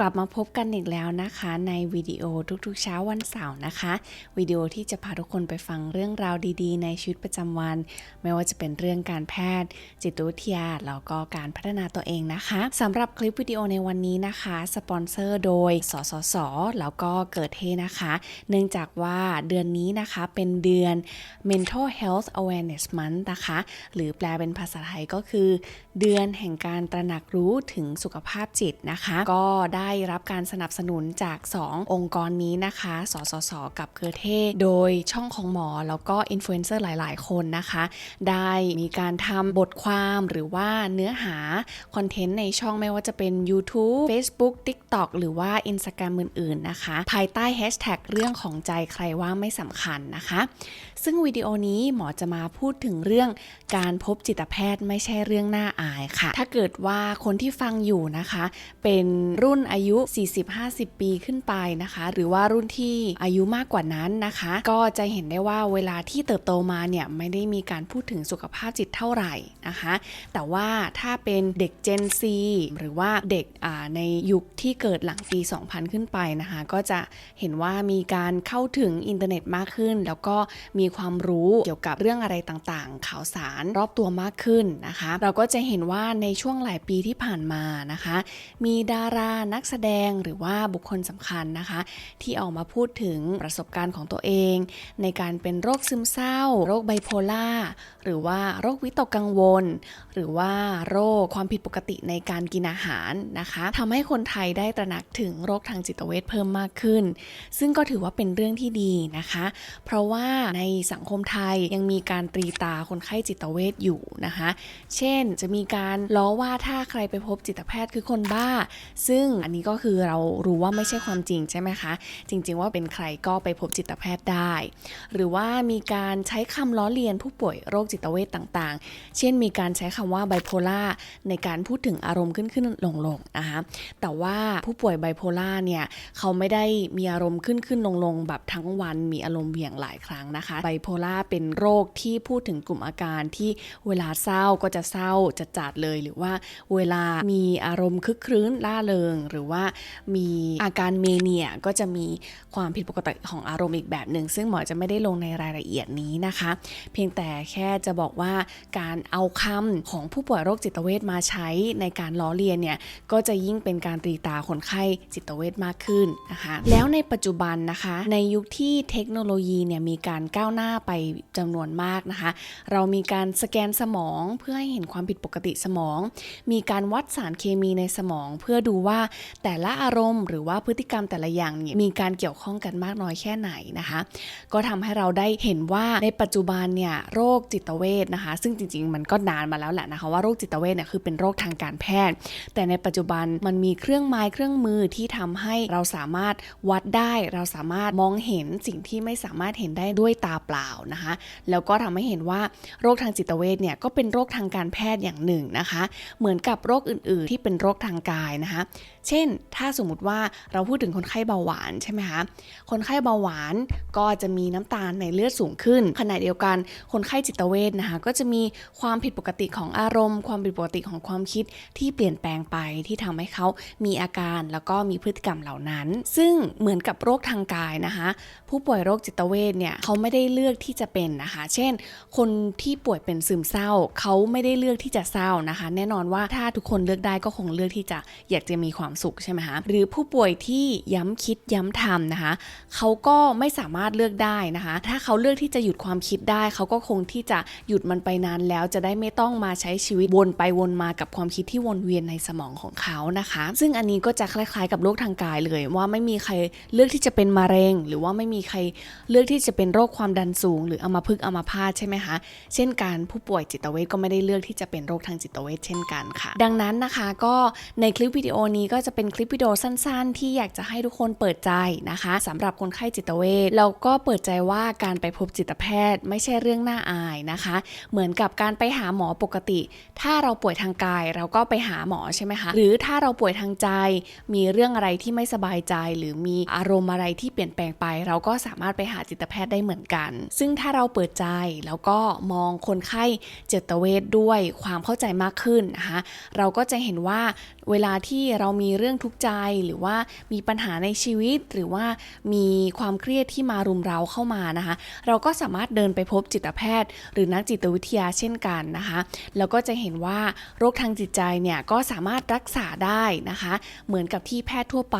กลับมาพบกันอีกแล้วนะคะในวิดีโอทุกๆเช้าวันเสาร์นะคะวิดีโอที่จะพาทุกคนไปฟังเรื่องราวดีๆ ในชีวิตประจำวัน ไม่ว่าจะเป็นเรื่องการแพทย์ จิตวิทยาแล้วก็การพัฒนาตัวเองนะคะสำหรับคลิปวิดีโอในวันนี้นะคะสปอนเซอร์โดยสสสแล้วก็เกิดเทนะคะ เนื่องจากว่าเดือนนี้นะคะเป็นเดือน Mental Health Awareness Month นะคะ หรือแปลเป็นภาษาไทยก็คือ เดือนแห่งการตระหนักรู้ถึงสุขภาพจิตนะคะ ก็ได้ได้รับการสนับสนุนจาก 2 องค์กรนี้นะคะ สสส กับเครือเทศ โดยช่องของหมอแล้วก็อินฟลูเอนเซอร์หลาย ๆ คนนะคะ ได้มีการทำบทความหรือว่าเนื้อหาคอนเทนต์ในช่องไม่ว่าจะเป็น YouTube Facebook TikTok หรือว่า Instagram อื่น ๆ นะคะ ภายใต้แฮชแท็กเรื่องของใจใครว่าไม่สำคัญนะคะ ซึ่งวิดีโอนี้หมอจะมาพูดถึงเรื่องการพบจิตแพทย์ไม่ใช่เรื่องน่าอายค่ะ ถ้าเกิดว่าคนที่ฟังอยู่นะคะ เป็นรุ่นอาอายุ 40-50 ปีขึ้นไปนะคะ หรือว่ารุ่นที่อายุมากกว่านั้นนะคะ ก็จะเห็นได้ว่าเวลาที่เติบโตมาเนี่ยไม่ได้มีการพูดถึงสุขภาพจิตเท่าไหร่นะคะ แต่ว่าถ้าเป็นเด็ก Gen Z หรือว่าเด็กในยุคที่เกิดหลังปี 2000 ขึ้นไปนะคะ ก็จะเห็นว่ามีการเข้าถึงอินเทอร์เน็ตมากขึ้น แล้วก็มีความรู้เกี่ยวกับเรื่องอะไรต่างๆ ข่าวสารรอบตัวมากขึ้นนะคะ เราก็จะเห็นว่าในช่วงหลายปีที่ผ่านมานะคะ มีดารานักแสดงหรือว่าบุคคลสำคัญนะคะ ที่ออกมาพูดถึงประสบการณ์ของตัวเอง ในการเป็นโรคซึมเศร้า โรคไบโพล่าหรือว่าโรควิตกกังวล หรือว่าโรคความผิดปกติในการกินอาหารนะคะทำให้คนไทยได้ตระหนักถึงโรคทางจิตเวชเพิ่มมากขึ้น ซึ่งก็ถือว่าเป็นเรื่องที่ดีนะคะ เพราะว่าในสังคมไทยยังมีการตรีตาคนไข้จิตเวชอยู่นะคะ เช่นจะมีการล้อว่าถ้าใครไปพบจิตแพทย์คือคนบ้า ซึ่งอันนี้ก็คือเรารู้ว่าไม่ใช่ความจริงใช่ไหมคะ จริง ๆ ว่าเป็นใครก็ไปพบจิตแพทย์ได้ หรือว่ามีการใช้คำล้อเลียนผู้ป่วยโรคจิตเวชต่างๆ เช่นมีการใช้คำว่าไบโพล่าในการพูดถึงอารมณ์ขึ้นขึ้นลงลงๆนะคะแต่ว่าผู้ป่วยไบโพล่าเนี่ยเขาไม่ได้มีอารมณ์ขึ้นขึ้นลงลงๆแบบทั้งวันมีอารมณ์เหวี่ยงหลายครั้งนะคะไบโพล่าเป็นโรคที่พูดถึงกลุ่มอาการที่เวลาเศร้าก็จะเศร้าจะจัดเลยหรือว่าเวลามีอารมณ์คึกครื้นล่าเริงหรือว่ามีอาการเมเนียก็จะมีความผิดปกติของอารมณ์อีกแบบหนึ่งซึ่งหมอจะไม่ได้ลงในรายละเอียดนี้นะคะ เพียงแต่แค่จะบอกว่าการเอาคำของผู้ป่วยโรคจิตเวชมาใช้ในการล้อเลียนเนี่ยก็จะยิ่งเป็นการตรีตาคนไข้จิตเวชมากขึ้นนะคะแล้วในปัจจุบันนะคะ ในยุคที่เทคโนโลยีเนี่ยมีการก้าวหน้าไปจำนวนมากนะคะ เรามีการสแกนสมองเพื่อให้เห็นความผิดปกติสมอง มีการวัดสารเคมีในสมอง เพื่อดูว่าแต่ละอารมณ์หรือว่าพฤติกรรมแต่ละอย่างมีการเกี่ยวข้องกันมากน้อยแค่ไหนนะคะ ก็ทำให้เราได้เห็นว่าในปัจจุบันเนี่ยโรคจิตเวชนะคะ ซึ่งจริงๆ มันก็นานมาแล้วแหละนะคะว่าโรคจิตเวชเนี่ยคือเป็นโรคทางการแพทย์ แต่ในปัจจุบันมันมีเครื่องไม้เครื่องมือที่ทำให้เราสามารถวัดได้เราสามารถมองเห็นสิ่งที่ไม่สามารถเห็นได้ด้วยตาเปล่านะคะ แล้วก็ทำให้เห็นว่าโรคทางจิตเวชเนี่ยก็เป็นโรคทางการแพทย์อย่างหนึ่งนะคะ เหมือนกับโรคอื่นๆ ที่เป็นโรคทางกายนะคะ เช่นถ้าสมมติว่าเราพูดถึงคนไข้เบาหวานใช่ไหมคะ คนไข้เบาหวานก็จะมีน้ำตาลในเลือดสูงขึ้น ขณะเดียวกันคนไข้จิตเวชนะคะก็จะมีความผิดปกติของอารมณ์ ความผิดปกติของความคิดที่เปลี่ยนแปลงไปที่ทำให้เขามีอาการแล้วก็มีพฤติกรรมเหล่านั้น ซึ่งเหมือนกับโรคทางกายนะคะ ผู้ป่วยโรคจิตเวชเนี่ยเขาไม่ได้เลือกที่จะเป็นนะคะ เช่น คนที่ป่วยเป็นซึมเศร้า เขาไม่ได้เลือกที่จะเศร้านะคะ แน่นอนว่าถ้าทุกคนเลือกได้ก็คงเลือกที่จะอยากจะมีความสุขใช่ไหมคะหรือผู้ป่วยที่ย้ำคิดย้ำทำนะคะเขาก็ไม่สามารถเลือกได้นะคะ ถ้าเขาเลือกที่จะหยุดความคิดได้ เขาก็คงที่จะหยุดมันไปนานแล้ว จะได้ไม่ต้องมาใช้ชีวิตวนไปวนมากับความคิดที่วนเวียนในสมองของเขานะคะ ซึ่งอันนี้ก็จะคล้ายๆกับโรคทางกายเลย ว่าไม่มีใครเลือกที่จะเป็นมะเร็ง หรือว่าไม่มีใครเลือกที่จะเป็นโรคความดันสูง หรืออัมพฤกษ์อัมพาตใช่ไหมคะ เช่นการผู้ป่วยจิตเวชก็ไม่ได้เลือกที่จะเป็นโรคทางจิตเวชเช่นกันค่ะ ดังนั้นนะคะก็ในคลิปวิดีโอนี้ก็จะเป็นคลิปวิดีโอสั้น ๆ ที่อยากจะให้ทุกคนเปิดใจนะคะสำหรับคนไข้จิตเวชแล้วก็เปิดใจว่าการไปพบจิตแพทย์ ไม่ใช่เรื่องน่าอายนะคะ เหมือนกับการไปหาหมอปกติ ถ้าเราป่วยทางกายเราก็ไปหาหมอใช่ไหมคะหรือถ้าเราป่วยทางใจ มีเรื่องอะไรที่ไม่สบายใจ หรือมีอารมณ์อะไรที่เปลี่ยนแปลงไป เราก็สามารถไปหาจิตแพทย์ได้เหมือนกัน ซึ่งถ้าเราเปิดใจแล้วก็มองคนไข้จิตเวชด้วยความเข้าใจมากขึ้นนะคะเราก็จะเห็นว่าเวลาที่เรามีเรื่องื่องทุกข์ใจหรือว่ามีปัญหาในชีวิต หรือว่ามีความเครียดที่มารุมเร้าเข้ามานะคะ เราก็สามารถเดินไปพบจิตแพทย์ หรือนักจิตวิทยาเช่นกันนะคะ แล้วก็จะเห็นว่าโรคทางจิตใจเนี่ยก็สามารถรักษาได้นะคะ เหมือนกับที่แพทย์ทั่วไป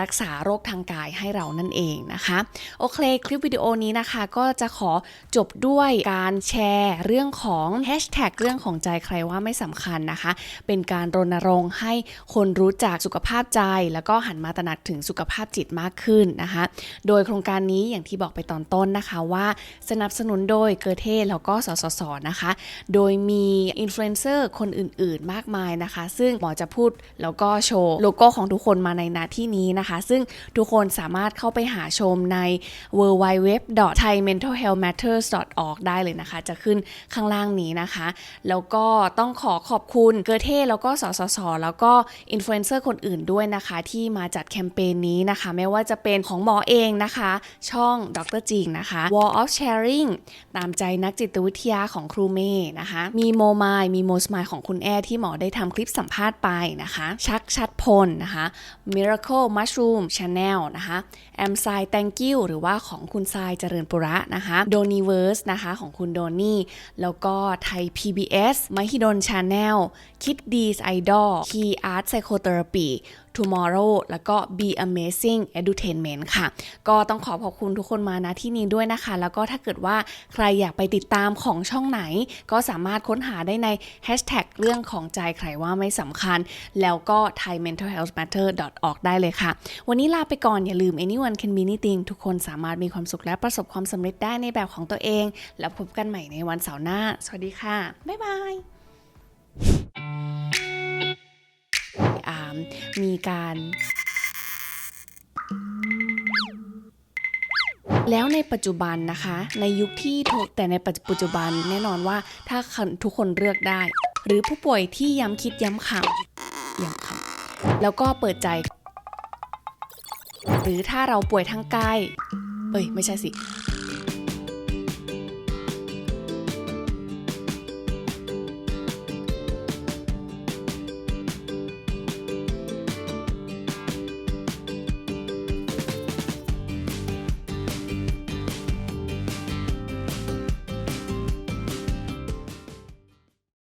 รักษาโรคทางกายให้เรานั่นเองนะคะโอเคคลิปวิดีโอนี้นะคะก็จะขอจบด้วยการแชร์เรื่องของแฮชแท็กเรื่องของใจใครว่าไม่สำคัญนะคะ เป็นการรณรงค์ให้คนรู้จักสุขภาพใจ แล้วก็หันมาตระหนักถึงสุขภาพจิตมากขึ้นนะคะ โดยโครงการนี้อย่างที่บอกไปตอนต้นนะคะว่าสนับสนุนโดยเกอเทแล้วก็สสสนะคะ โดยมีอินฟลูเอนเซอร์คนอื่น ๆ มากมายนะคะ ซึ่งหมอจะพูดแล้วก็โชว์โลโก้ของทุกคนมาในนาที่นี้นะคะ ซึ่งทุกคนสามารถเข้าไปหาชมใน w w w t h a i m e n t a l h e a l t h m a t t e r s o r g ได้เลยนะคะ จะขึ้นข้างล่างนี้นะคะ แล้วก็ต้องขอขอบคุณเกอเทแล้วก็สสสแล้วก็อินฟลูเอนเซอร์คนอื่นด้วยนะคะ ที่มาจัดแคมเปญนี้นะคะ ไม่ว่าจะเป็นของหมอเองนะคะ ช่องดรจิงนะคะ Wall of Sharing ตามใจนักจิตวิทยาของครูเมย์นะคะ มีโมมายมีโมสมายของคุณแอร์ที่หมอได้ทำคลิปสัมภาษณ์ไปนะคะ ชักชัดพลนะคะ Miracle Mushroom Channel นะคะ a m s i Thank You หรือว่าของคุณทรายเจริญปุระนะคะ Doniverse นะคะของคุณโดนี่ แล้วก็ไทย PBS มหิดล Channel คิดดีไอดอล Key Art Psychotherapy Tomorrow แล้วก็ Be Amazing Edutainment ค่ะ ก็ต้องขอขอบคุณทุกคนมาณที่นี้ด้วยนะคะ แล้วก็ถ้าเกิดว่าใครอยากไปติดตามของช่องไหน ก็สามารถค้นหาได้ใน Hashtag เรื่องของใจใครว่าไม่สำคัญ แล้วก็ Thai Mental Health Matter org ได้เลยค่ะ วันนี้ลาไปก่อนอย่าลืม anyone can be anything ทุกคนสามารถมีความสุขและประสบความสำเร็จได้ในแบบของตัวเอง แล้วพบกันใหม่ในวันเสาร์หน้า สวัสดีค่ะ บ๊ายบายามีการแล้วในปัจจุบันนะคะ ในยุคที่ทุกแต่ในปัจจุบันแน่นอนว่าถ้าทุกคนเลือกได้ หรือผู้ป่วยที่ย้ำคิดย้ำคำย้ำคำแล้วก็เปิดใจ หรือถ้าเราป่วยทางกายเอ้ยไม่ใช่สิ